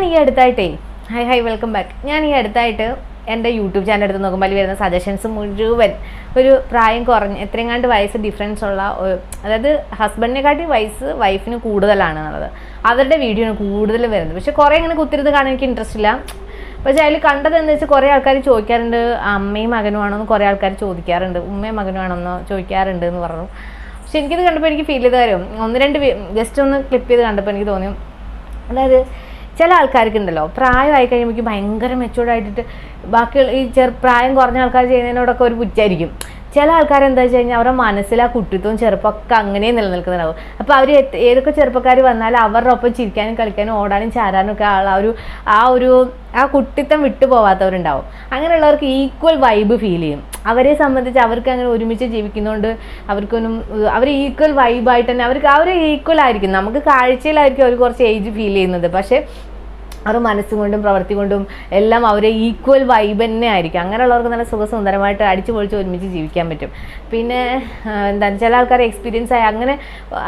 ഞാൻ ഈ അടുത്തായിട്ടേ ഹൈ ഹൈ വെൽക്കം ബാക്ക് ഞാൻ ഈ അടുത്തായിട്ട് എന്റെ യൂട്യൂബ് ചാനൽ എടുത്ത് നോക്കുമ്പോൾ അതിൽ വരുന്ന സജഷൻസ് മുഴുവൻ ഒരു പ്രായം കുറഞ്ഞ് എത്രയെങ്ങാണ്ട് വയസ്സ് ഡിഫറൻസ് ഉള്ള അതായത് ഹസ്ബൻഡിനെക്കാട്ടി വയസ്സ് വൈഫിന് കൂടുതലാണ് എന്നുള്ളത് അവരുടെ വീഡിയോ ആണ് കൂടുതൽ വരുന്നത്. പക്ഷെ കുറേ ഇങ്ങനെ കുത്തിരുന്ന് കാണാൻ എനിക്ക് ഇൻട്രസ്റ്റ് ഇല്ല. പക്ഷേ അതിൽ കണ്ടത് വെച്ചാൽ കുറേ ആൾക്കാർ ചോദിക്കാറുണ്ട് അമ്മയും മകനുമാണോ എന്ന് കുറേ ആൾക്കാർ ചോദിക്കാറുണ്ട്. ഉമ്മയും മകനുമാണോ ആണോ? എന്ന് ചോദിക്കാറുണ്ട് എന്ന് പറഞ്ഞു. പക്ഷെ എനിക്കിത് കണ്ടപ്പോൾ എനിക്ക് ഫീൽ ചെയ്ത് തരും ഒന്ന് രണ്ട് ജസ്റ്റ് ഒന്ന് ക്ലിപ്പ് ചെയ്ത് കണ്ടപ്പോൾ എനിക്ക് തോന്നി. അതായത് ചില ആൾക്കാർക്ക് ഉണ്ടല്ലോ പ്രായമായി കഴിയുമ്പോൾ ഭയങ്കര മെച്ചൂർഡ് ആയിട്ടിട്ട് ബാക്കി ഈ ചെറു പ്രായം കുറഞ്ഞ ആൾക്കാർ ചെയ്യുന്നതിനോടൊക്കെ ഒരു പുച്ഛായിരിക്കും. ചില ആൾക്കാർ എന്താ വെച്ച് കഴിഞ്ഞാൽ അവരുടെ മനസ്സിൽ ആ കുട്ടിത്വവും ചെറുപ്പമൊക്കെ അങ്ങനെ നിലനിൽക്കുന്നുണ്ടാവും. അപ്പോൾ അവർ ഏതൊക്കെ ചെറുപ്പക്കാർ വന്നാലും അവരുടെ ഒപ്പം ചിരിക്കാനും കളിക്കാനും ഓടാനും ചാരാനും ഒക്കെ ആ ഒരു ആ ഒരു ആ കുട്ടിത്തം വിട്ടു പോവാത്തവരുണ്ടാവും. അങ്ങനെയുള്ളവർക്ക് ഈക്വൽ വൈബ് ഫീൽ ചെയ്യും. അവരെ സംബന്ധിച്ച് അവർക്ക് അങ്ങനെ ഒരുമിച്ച് ജീവിക്കുന്നതുകൊണ്ട് അവർക്കൊന്നും അവർ ഈക്വൽ വൈബായിട്ട് തന്നെ അവർക്ക് അവർ ഈക്വൽ ആയിരിക്കും. നമുക്ക് കാഴ്ചയിലായിരിക്കും അവർ കുറച്ച് ഏജ് ഫീൽ ചെയ്യുന്നത്. പക്ഷേ അവർ മനസ്സുകൊണ്ടും പ്രവൃത്തി കൊണ്ടും എല്ലാം അവരെ ഈക്വൽ വൈബ് തന്നെ ആയിരിക്കും. അങ്ങനെയുള്ളവർക്ക് നല്ല സുഖസുന്ദരമായിട്ട് അടിച്ചു പൊളിച്ച് ഒരുമിച്ച് ജീവിക്കാൻ പറ്റും. പിന്നെ എന്താ എന്താണ് ചില ആൾക്കാർ എക്സ്പീരിയൻസ് ആയി അങ്ങനെ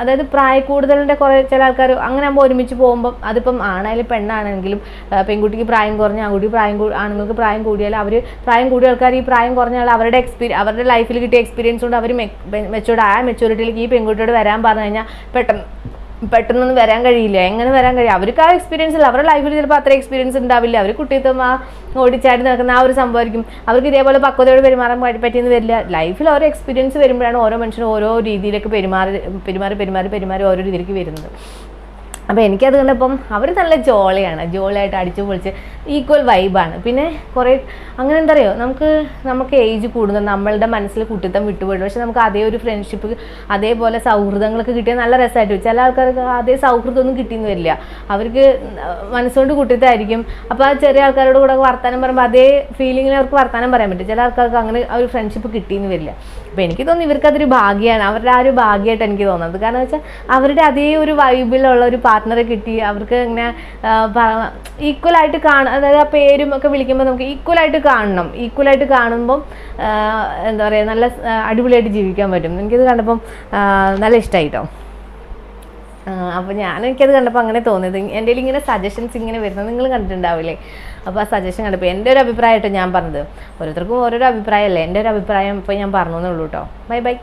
അതായത് പ്രായ കൂടുതലിന്റെ കുറേ ചില ആൾക്കാർ അങ്ങനെ ആകുമ്പോൾ ഒരുമിച്ച് പോകുമ്പം അതിപ്പം ആണായാലും പെണ്ണാണെങ്കിലും പെൺകുട്ടിക്ക് പ്രായം കുറഞ്ഞ ആൺകുട്ടി പ്രായം ആണുങ്ങൾക്ക് പ്രായം കൂടിയാൽ അവർ പ്രായം കൂടിയ ആൾക്കാർ ഈ പ്രായം കുറഞ്ഞാൽ അവരുടെ എക്സ്പീരിയൻ അവരുടെ ലൈഫിൽ കിട്ടിയ എക്സ്പീരിയൻസ് കൊണ്ട് അവർ മെച്ചൂർഡ് ആ മെച്ചൂരിറ്റിയിലേക്ക് ഈ പെൺകുട്ടിയോട് വരാൻ പറഞ്ഞു കഴിഞ്ഞാൽ പെട്ടെന്ന് പെട്ടെന്നൊന്നും വരാൻ കഴിയില്ല. എങ്ങനെ വരാൻ കഴിയും? അവർക്ക് ആ എക്സ്പീരിയൻസ് ഇല്ല. അവരുടെ ലൈഫിൽ ചിലപ്പോൾ അത്ര എക്സ്പീരിയൻസ് ഉണ്ടാവില്ല. അവർ കുട്ടിത്വം ആ ഓടിച്ചാടി നടക്കുന്ന ആ ഒരു സംഭവമായിരിക്കും അവർക്ക് ഇതേപോലെ പക്വതയോട് പെരുമാറാൻ പറ്റി- പറ്റിയെന്ന് വരില്ല. ലൈഫിൽ ഓരോ എക്സ്പീരിയൻസ് വരുമ്പോഴാണ് ഓരോ മനുഷ്യനും ഓരോ രീതിയിലേക്ക് പെരുമാറി പെരുമാറി പെരുമാറി പെരുമാറി ഓരോ രീതിയിലേക്ക് വരുന്നത്. അപ്പോൾ എനിക്കത് കണ്ടപ്പം അവർ നല്ല ജോളിയാണ് ജോളിയായിട്ട് അടിച്ചു പൊളിച്ച് ഈക്വൽ വൈബാണ് പിന്നെ കുറേ അങ്ങനെ എന്താ പറയുക നമുക്ക് നമുക്ക് ഏജ് കൂടുന്നത് നമ്മളുടെ മനസ്സിൽ കുട്ടിത്തം വിട്ടുപോയിട്ട്. പക്ഷെ നമുക്ക് അതേ ഒരു ഫ്രണ്ട്ഷിപ്പ് അതേപോലെ സൗഹൃദങ്ങളൊക്കെ കിട്ടിയാൽ നല്ല രസമായിട്ട്. ചില ആൾക്കാർക്ക് അതേ സൗഹൃദമൊന്നും കിട്ടിയെന്ന് വരില്ല. അവർക്ക് മനസ്സുകൊണ്ട് കുട്ടിത്തമായിരിക്കും. അപ്പോൾ ആ ചെറിയ ആൾക്കാരോട് കൂടെ വർത്താനം പറയുമ്പോൾ അതേ ഫീലിങ്ങിൽ അവർക്ക് വർത്താനം പറയാൻ പറ്റും. ചില ആൾക്കാർക്ക് അങ്ങനെ ഒരു ഫ്രണ്ട്ഷിപ്പ് കിട്ടിയെന്ന് വരില്ല. അപ്പോൾ എനിക്ക് തോന്നുന്നു ഇവർക്ക് അതൊരു ഭാഗ്യമാണ് അവരുടെ ആ ഒരു ഭാഗ്യമായിട്ട് എനിക്ക് തോന്നുന്നത്. കാരണം വെച്ചാൽ അവരുടെ അതേ ഒരു വൈബിലുള്ള ഒരു പാർട്ട്ണറെ കിട്ടി. അവർക്ക് ഇങ്ങനെ ഈക്വലായിട്ട് കാണ അതായത് ആ പേരും ഒക്കെ വിളിക്കുമ്പോൾ നമുക്ക് ഈക്വലായിട്ട് കാണണം. ഈക്വലായിട്ട് കാണുമ്പം എന്താ പറയുക നല്ല അടിപൊളിയായിട്ട് ജീവിക്കാൻ പറ്റും. എനിക്കിത് കണ്ടപ്പം നല്ല ഇഷ്ടമായിട്ടോ അപ്പോൾ ഞാൻ എനിക്കത് കണ്ടപ്പോൾ അങ്ങനെ തോന്നിയത്. എന്റെ ഇങ്ങനെ സജഷൻസ് ഇങ്ങനെ വരുന്നത് നിങ്ങൾ കണ്ടിട്ടുണ്ടാവില്ലേ? അപ്പോൾ ആ സജഷൻ കണ്ടപ്പോൾ എന്റെ ഒരു അഭിപ്രായമായിട്ട് ഞാൻ പറഞ്ഞത്. ഓരോരുത്തർക്കും ഓരോരോ അഭിപ്രായമല്ലേ? എന്റെ ഒരു അഭിപ്രായം ഇപ്പോൾ ഞാൻ പറഞ്ഞു എന്നുള്ളൂ കേട്ടോ ബൈ ബൈ